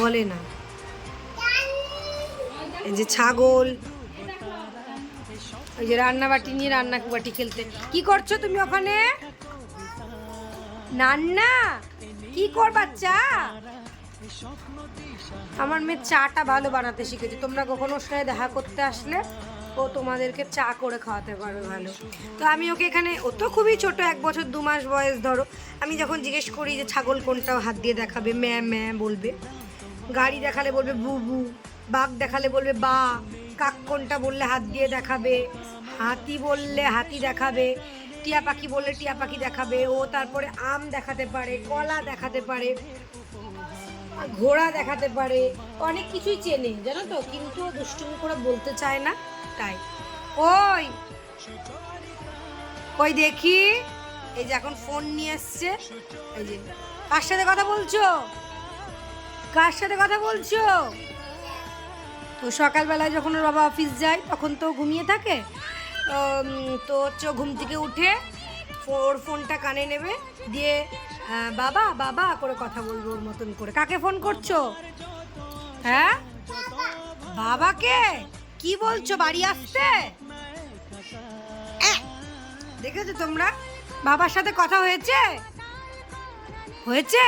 বলে না। এই যে ছাগল ওই যে রান্না বাটি নিয়ে রান্না বাটি খেলতে। কি করছ তুমি ওখানে? নান্না, কি করবা চা আমার মেয়ে চাটা ভালো বানাতে শিখেছে। তোমরা কখনো সাথে দেখা করতে আসলে, ও তোমাদেরকে চা করে খাওয়াতে পারবে ভালো। তো আমি ওকে এখানে, ও তো খুবই ছোট, এক বছর দু মাস বয়স ধরো। আমি যখন জিজ্ঞেস করি যে ছাগল কোনটা হাত দিয়ে দেখাবে, ম্যা ম্যা বলবে। গাড়ি দেখালে বলবে বু বু বাঘ দেখালে বলবে বা কাক কোনটা বললে হাত দিয়ে দেখাবে, হাতি বললে হাতি দেখাবে, টিয়া পাখি বললে টিয়া পাখি দেখাবে, ও তারপরে আম দেখাতে পারে, কলা দেখাতে পারে, ঘোড়া দেখাতে পারে, অনেক কিছুই চেনে, জানো তো? কিন্তু দুষ্টুমি করে বলতে চায় না, তাই। ওই ওই দেখি, এই যে এখন ফোন নিয়ে এসছে, এই যে, কার সাথে কথা বলছো? কার সাথে কথা বলছো? তো সকালবেলায় যখন ওর বাবা অফিস যায় তখন তো ঘুমিয়ে থাকে। তো, হচ্ছে ঘুম থেকে উঠে ওর ফোনটা কানে নেবে দিয়ে বাবা বাবা করে কথা বলব ওর মতন করে। কাকে ফোন করছ? হ্যাঁ? বাবাকে? কি বলছো বাড়ি আসতে? দেখেছ তোমরা? বাবার সাথে কথা হয়েছে? হয়েছে?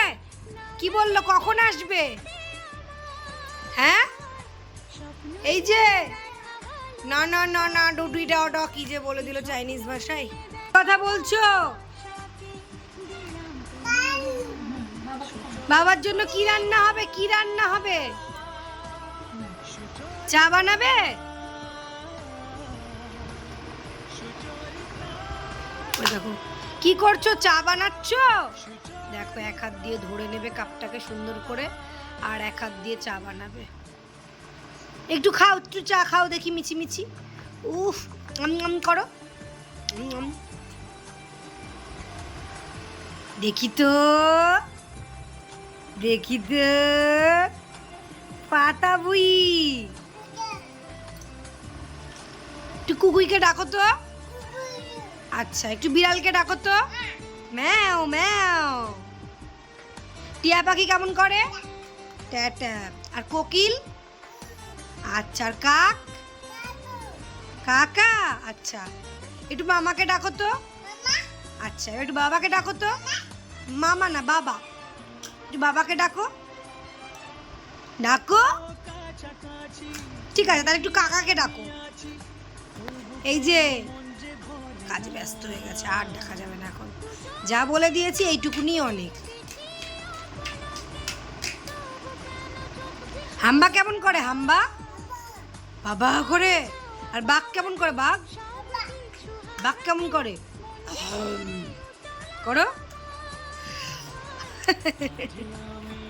কি বলল? কখন আসবে? হ্যাঁ? এই যে, না না না না ডাও ডাও কি যে বলে দিল চাইনিজ ভাষায়? কথা বলছো? বাবার জন্য কি রান্না হবে? কি রান্না হবে? চা বানাবে? কি করছ? চা বানাচ্ছ? দেখো, এক হাত দিয়ে ধরে নেবে কাপটাকে সুন্দর করে, আর এক হাত দিয়ে চা বানাবে। একটু খাও, একটু চা খাও দেখি মিছি মিছি উফ, আম করো। দেখি তো দেখি তো, পাতা বুই। একটু কুকুইকে ডাকো তো। আচ্ছা একটু বিড়ালকে ডাকো তো। ম্যাও ম্যাও। টিয়া পাখি কেমন করে? আর কোকিল? আচ্ছা আর কাক? কাকা? আচ্ছা। একটু মামাকে ডাকো তো। আচ্ছা একটু বাবাকে ডাকো তো। মামা না, বাবা। একটু বাবাকে ডাকো। ডাকো? ঠিক আছে, তাহলে একটু কাকাকে ডাকো। এই যে, কাজে ব্যস্ত হয়ে গেছে, আর দেখা যাবে না এখন। যা বলে দিয়েছি এইটুকুনি অনেক। হাম্বা কেমন করে, হাম্বা? বাবা করে, আর বাঘ কেমন করে, বাঘ? বাঘ কেমন করে? করো।